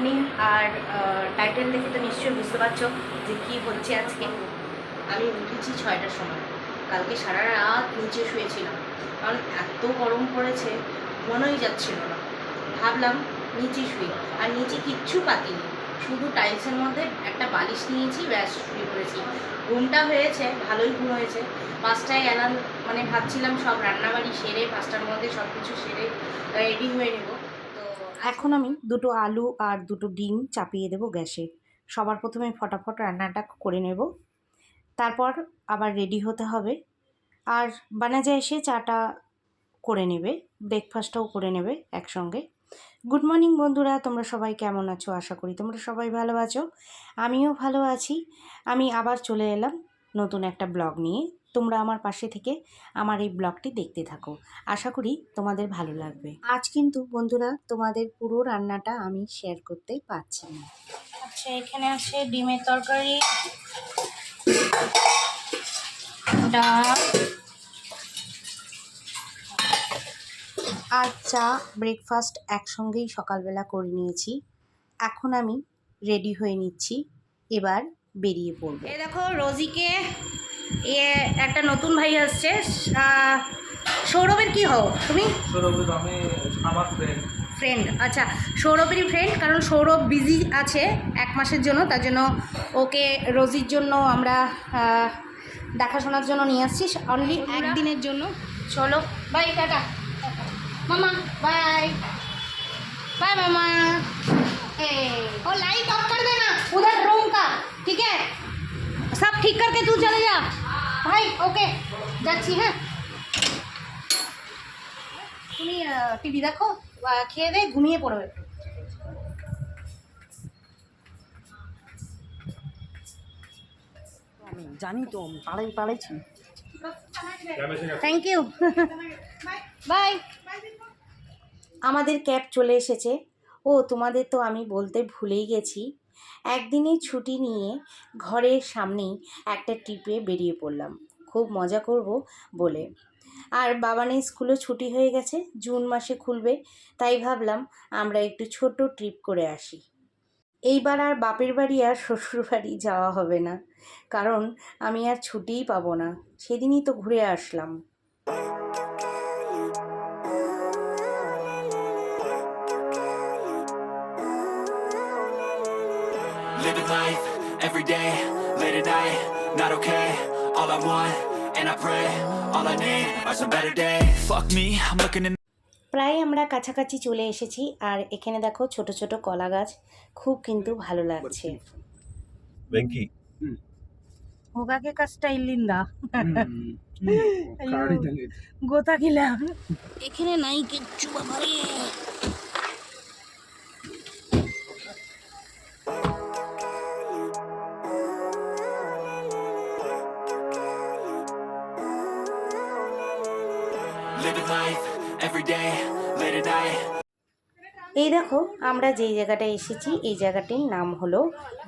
থামনি আর title দেখে তো নিশ্চয়ই বুঝতে পারছ যে কী হচ্ছে আজকে। আমি উঠেছি ছয়টার সময়। কালকে সারা রাত নিচে শুয়েছিলাম। কারণ এত গরম পড়েছে, মনেই যাচ্ছিল না। ভাবলাম নিচে শুয়ে আর নিচে কিচ্ছু পাতিনি শুধু টাইলসের মধ্যে একটা বালিশ নিয়েছি, ব্যাস, শুয়ে পড়েছি। ঘুমটা হয়েছে, ভালোই ঘুম হয়েছে। পাঁচটায় অ্যালার্ম মানে ভাবছিলাম সব রান্নাবাড়ি সেরে, পাঁচটার মধ্যে সব কিছু সেরে রেডি হয়ে নেব। এখন আমি দুটো আলু আর দুটো ডিম চাপিয়ে দেবো গ্যাসে। সবার প্রথমে ফটাফট রান্নাটা করে নেব। তারপর আবার রেডি হতে হবে। আর বানাজা এসে চাটা করে নেবে, ব্রেকফাস্টটাও করে নেবে একসঙ্গে। গুড মর্নিং বন্ধুরা, তোমরা সবাই কেমন আছো? আশা করি তোমরা সবাই ভালো আছো। আমিও ভালো আছি। আমি আবার চলে এলাম নতুন একটা ব্লগ নিয়ে। তোমরা আমার পাশে থেকে আমার এই ব্লগটি দেখতে থাকো। আশা করি তোমাদের ভালো লাগবে। আজ কিন্তু বন্ধুরা তোমাদের পুরো রান্নাটা আমি শেয়ার করতে পারছি না। আচ্ছা এখানে আছে ডিমের তরকারি ডাল আর চা ব্রেকফাস্ট একসঙ্গেই সকালবেলা করে নিয়েছি। এখন আমি রেডি হয়ে নিচ্ছি। এবার বেরিয়ে পড়বে। এ দেখো রোজিকে এ একটা নতুন ভাই আসছে। সৌরভের কি হও তুমি? ফ্রেন্ড আচ্ছা। সৌরভেরই ফ্রেন্ড কারণ সৌরভ বিজি আছে এক মাসের জন্য তার জন্য ওকে রোজির জন্য আমরা দেখাশোনার জন্য নিয়ে আসছি। অনলি একদিনের জন্য। চলো বাই টাটা। মামা বাই বাই মামা। ও লাইক অফ করে उधर रूम का ठीक है सब ठीक करके तू चले जा भाई ओके যাচ্ছি হ্যাঁ তুমি টিভি দেখো আহ, খেয়ে দে ঘুমিয়ে পড়বে একটু আমি জানি তো আমি পালাই পালাইছি থ্যাংক ইউ বাই আমাদের ক্যাব চলে এসেছে ও তোমাদের তো আমি বলতে ভুলেই গেছি একদিনের ছুটি নিয়ে ঘরের সামনেই একটা ট্রিপে বেরিয়ে পড়লাম। খুব মজা করব বলে। আর বাবানের স্কুলও ছুটি হয়ে গেছে, জুন মাসে খুলবে, তাই ভাবলাম আমরা একটু ছোট ট্রিপ করে আসি। এইবার আর বাপের বাড়ি আর শ্বশুর বাড়ি যাওয়া হবে না, কারণ আমি আর ছুটিই পাবো না। সেদিনই তো ঘুরে আসলাম। All I want, and I pray, all I need are some better days. Fuck me, I'm looking in. প্রায় আমরা কাছাকাছি চলে এসেছি আর এখানে দেখো ছোট ছোট কলা গাছ খুব কিন্তু ভালো লাগছে వెంకీ ಮುಗಾಗೆ ಕಷ್ಟ ಇಲ್ಲಿಂದ ಗೊತ್ತಾಗಿಲ್ಲ এখানে নাই কিচ্ছু বাবারে এই দেখো, আমরা যেই জায়গাটায় এসেছি, এই জায়গাটির নাম হলো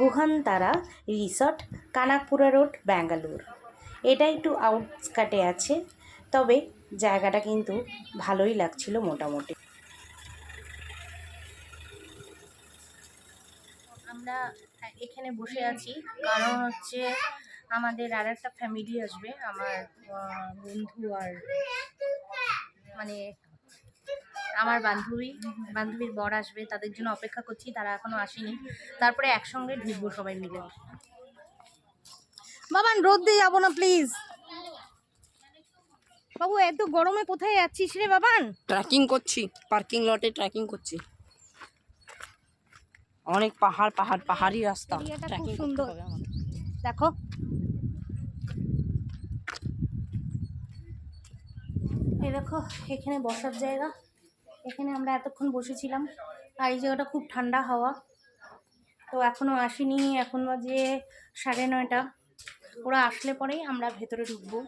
গুহানতারা রিসর্ট, কানাকপুরা রোড, ব্যাঙ্গালোর। এটা একটু আউটস্কাটে আছে, তবে জায়গাটা কিন্তু ভালোই লাগছিল মোটামুটি। আমরা এখানে বসে আছি, কারণ হচ্ছে আমাদের আর একটা ফ্যামিলি আসবে, আমার বন্ধু আর মানে আমার বান্ধবী বান্ধবীর বর আসবে তাদের জন্য অপেক্ষা করছি তারা এখনও আসেনি। তারপরে একসঙ্গে ঢুকবো সবাই মিলে। বাবান রোদ দিয়ে যাব না প্লিজ বাবু এত গরমে কোথায় যাচ্ছিস রে বাবান? ট্রেকিং করছি পার্কিং লটে ট্রেকিং করছি। অনেক পাহাড় পাহাড় পাহাড়ি রাস্তা। ট্রেকিং। সুন্দর। দেখো। এই দেখো এখানে বসার জায়গা। এখানে আমরা এতক্ষণ বসেছিলাম। আর এই জায়গাটা খুব ঠান্ডা হাওয়া। তো এখনও আসেনি এখন বাজে সাড়ে নয়টা। ওরা আসলে পরেই আমরা ভেতরে ঢুকবো।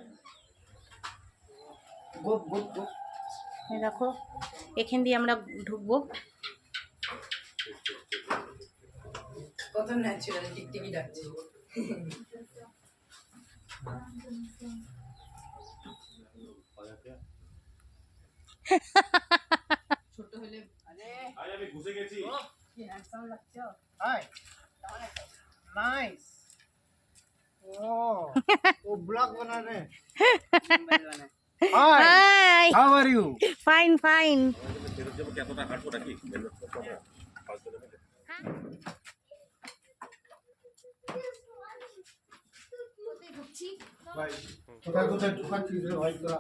দেখো এখান দিয়ে আমরা ঢুকবো। কত ন্যাচারাল টিকটিকি ডাকছে আজ আমি ঘুষে গেছি কি হ্যান্ডসাম লাগছে হাই নাইস ও ও blog বানানে hi how are you fine fine কতটা হাঁটবো নাকি ভাই কোথায় কোথায় ঢুকাচ্ছিস রে ভাই তোরা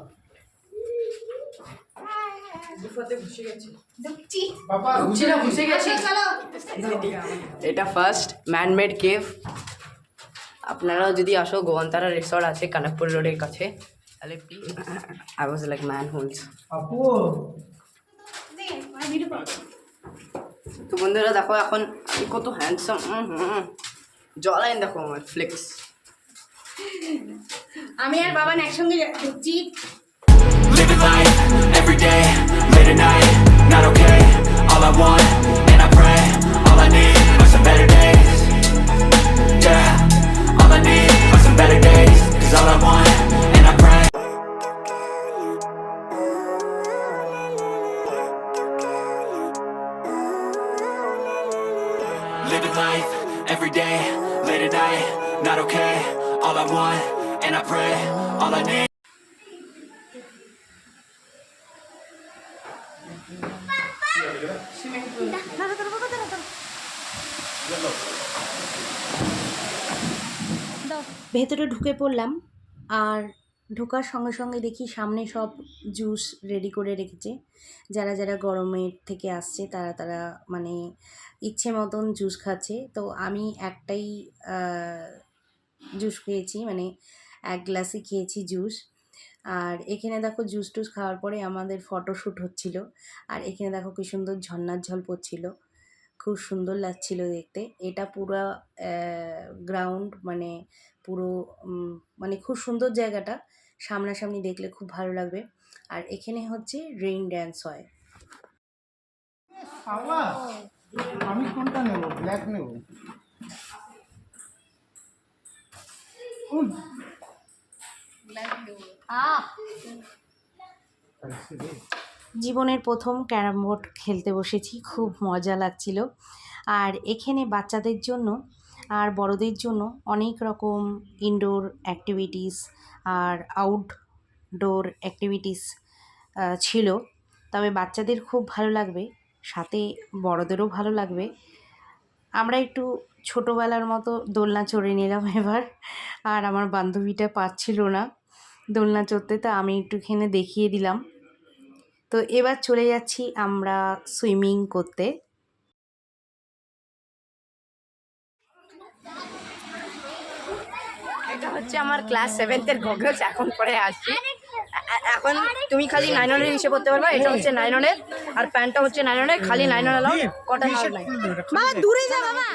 এটা ফার্স্ট ম্যানমেড কেভ আপনারাও যদি আসো গোয়ান্তারা রিসর্ট আছে কানাকপুর রোডের কাছে তাহলে please I was like manholes তো বন্ধুরা দেখো এখন আমি কত হ্যান্ডসাম জল আইন দেখো আমার ফ্লেক্স আমি আর বাবান একসঙ্গে ঢুকছি Living life, every day, late at night, not okay. All I want, and I pray, all I need are some better days. Yeah, all I need are some better days. Cause all I want, and I pray. Living life, every day, late at night, not okay. All I want, and I pray, all I need ভেতরে ঢুকে পড়লাম আর ঢোকার সঙ্গে সঙ্গে দেখি সামনে সব juice ready করে রেখেছে। যারা যারা গরমের থেকে আসছে তারা তারা মানে ইচ্ছে মতন জুস খাচ্ছে। তো আমি একটাই জুস খেয়েছি মানে এক গ্লাসই খেয়েছি জুস আর এখানে দেখো জুস টুস খাওয়ার পরে আমাদের ফটোশ্যুট হচ্ছিল। আর এখানে দেখো কি সুন্দর ঝর্নার ঝল পড়ছিল। খুব সুন্দর লাগছিল দেখতে। এটা পুরো গ্রাউন্ড মানে পুরো মানে খুব সুন্দর জায়গাটা। সামনাসামনি দেখলে খুব ভালো লাগবে। আর এখানে হচ্ছে রেইন ড্যান্স হয়। আমি কোনটা নেব? ব্ল্যাক নেব? জীবনের প্রথম ক্যারাম বোর্ড খেলতে বসেছি, খুব মজা লাগছিল। আর এখানে বাচ্চাদের জন্য আর বড়দের জন্য অনেক রকম ইনডোর অ্যাক্টিভিটিস আর আউটডোর অ্যাক্টিভিটিস ছিল। তবে বাচ্চাদের খুব ভালো লাগবে, সাথে বড়দেরও ভালো লাগবে। আমরা একটু ছোটোবেলার মতো দোলনা চড়ে নিলাম এবার, আর আমার বান্ধবীটা পারছিল না দোলনা চড়তে, তা আমি একটুখানি দেখিয়ে দিলাম। তো এবার চলে যাচ্ছি আমরা সুইমিং করতে। এটা হচ্ছে আমার ক্লাস সেভেন্থের গগলস এখন পরে আসছি। এখন তুমি খালি নাইননের হিসেবে করতে পারবে এটা হচ্ছে নাইননের আর প্যান্টটা হচ্ছে নাইননের খালি নাইনন এলাও কটন নাই বাবা দূরে যা বাবা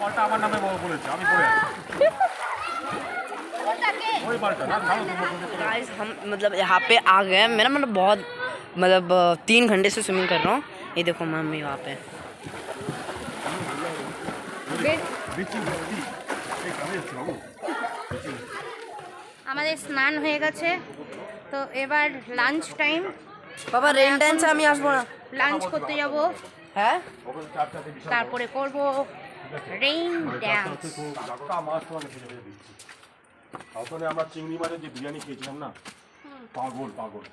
বলটা আমার নামে বল- বলেছে আমি করে ওই বলটা না ছাড়ো তুমি गाइस हम मतलब यहाँ पे आ गए हैं मेरा मतलब बहुत मतलब अ, तीन घंटे से स्विमिंग कर रहा हूँ ये देखो मम्मी वहाँ पे বিচি বিচি এই কামে যাচ্ছি বাবু আমাদের স্নান হয়ে গেছে তো এবার লাঞ্চ টাইম বাবা রেন ড্যান্সে আমি আসবো না লাঞ্চ করতে যাব হ্যাঁ তারপরে করব রেইন ড্যান্স মাছ তোমাকে ভেজে ভেজে দিচ্ছি ওখানে আমরা চিংড়ি মাছের যে বিরিয়ানি খেয়েছিলাম না পাগল পাগল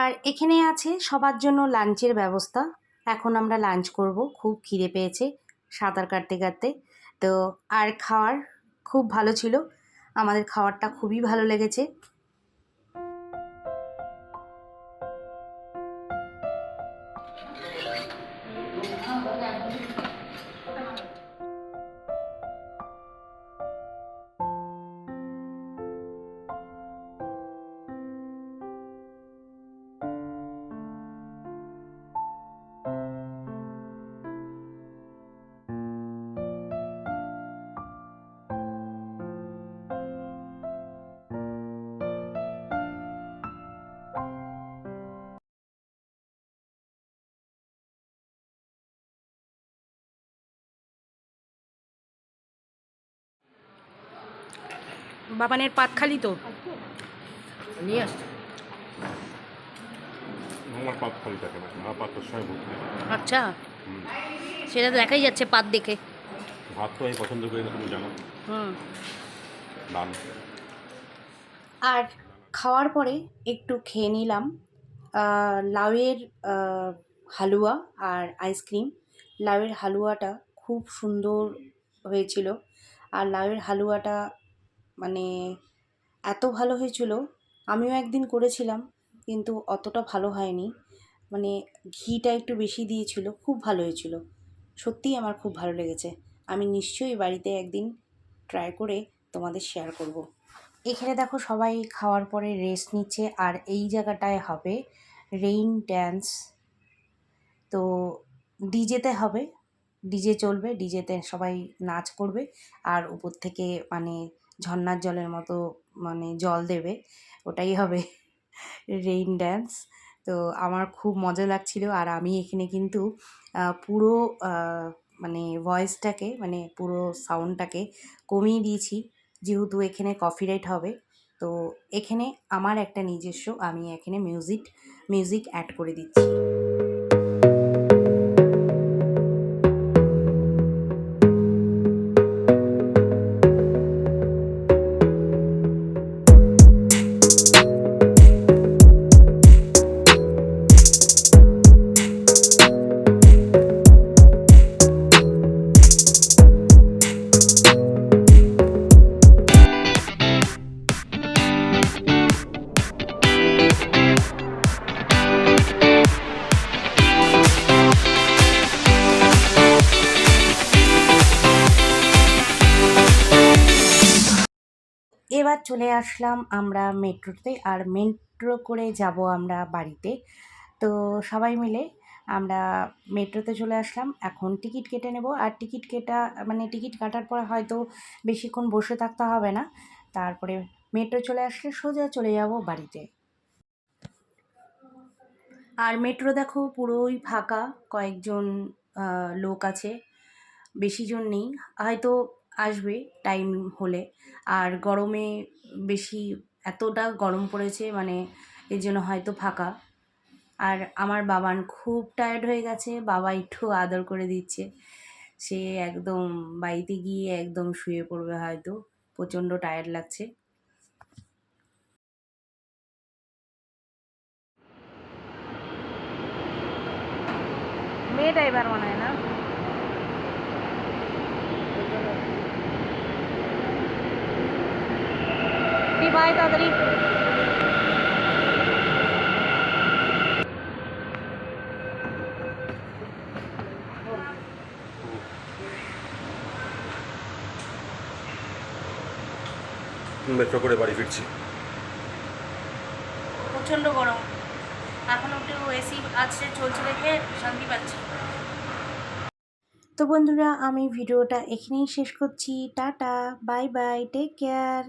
আর এখানে আছে সবার জন্য লাঞ্চের ব্যবস্থা। এখন আমরা লাঞ্চ করব খুব খিদে পেয়েছে সাঁতার কাটতে কাটতে। তো আর খাওয়ার খুব ভালো ছিল। আমাদের খাওয়ারটা খুবই ভালো লেগেছে। বাবানের পাত খালি তো। নিয়ে আসছে। আমার পাত খালি থাকে না আমার পাত সময় ভর্তি আচ্ছা। সেটা তো দেখাই যাচ্ছে পাত দেখে। ভাত তো আমি পছন্দ করি না তুমি জানো। হুম। নান আর খাওয়ার পরে একটু খেয়ে নিলাম লাউয়ের হালুয়া আর আইসক্রিম। লাউয়ের হালুয়াটা খুব সুন্দর হয়েছিল আর লাউয়ের হালুয়াটা মানে এত ভালো হয়েছিল, আমিও একদিন করেছিলাম, কিন্তু অতটা ভালো হয়নি। মানে ঘিটা একটু বেশি দিয়েছিল, খুব ভালো হয়েছিল। সত্যিই আমার খুব ভালো লেগেছে। আমি নিশ্চয়ই বাড়িতে একদিন ট্রাই করে তোমাদের শেয়ার করব। এখানে দেখো সবাই খাওয়ার পরে রেস্ট নিচ্ছে, আর এই জায়গাটায় হবে রেইন ড্যান্স তো ডিজেতে হবে, ডিজে চলবে, ডিজেতে সবাই নাচ করবে, আর উপর থেকে মানে ঝর্ণার জলের মতো মানে জল দেবে, ওটাই হবে রেইন ড্যান্স তো আমার খুব মজা লাগছিল আর আমি এখানে কিন্তু পুরো মানে ভয়েসটাকে মানে পুরো সাউন্ডটাকে কমিয়ে দিয়েছি, যেহেতু এখানে কপিরাইট হবে। তো এখানে আমার একটা নিজস্ব, আমি এখানে মিউজিক মিউজিক অ্যাড করে দিচ্ছি। চলে আসলাম আমরা মেট্রোতে আর মেট্রো করে যাব আমরা বাড়িতে। তো সবাই মিলে আমরা মেট্রোতে চলে আসলাম। এখন টিকিট কেটে নেব। আর টিকিট কেটা মানে টিকিট কাটার পর হয়তো বেশিক্ষণ বসে থাকতে হবে না। তারপরে মেট্রো চলে আসলে সোজা চলে যাব বাড়িতে। আর মেট্রো দেখো পুরোই ফাঁকা। কয়েকজন লোক আছে। বেশি জন নেই। হয়তো আসবে টাইম হলে। আর গরমে বেশি এতটা গরম পড়েছে মানে এর জন্য হয়তো ফাঁকা। আর আমার বাবান খুব টায়ার্ড হয়ে গেছে, বাবা একটু আদর করে দিচ্ছে। সে একদম বাড়িতে গিয়ে একদম শুয়ে পড়বে হয়তো, প্রচণ্ড টায়ার্ড লাগছে। মেয়েটা এবার মনে হয় না? ভাই তাড়াতাড়ি। মেট্রো করে বাড়ি ফিরছি। প্রচণ্ড গরম। এখন একটু এসি আছে চলছে দেখে শান্তি পাচ্ছি। তো বন্ধুরা আমি ভিডিওটা এখানেই শেষ করছি। Tata bye bye take care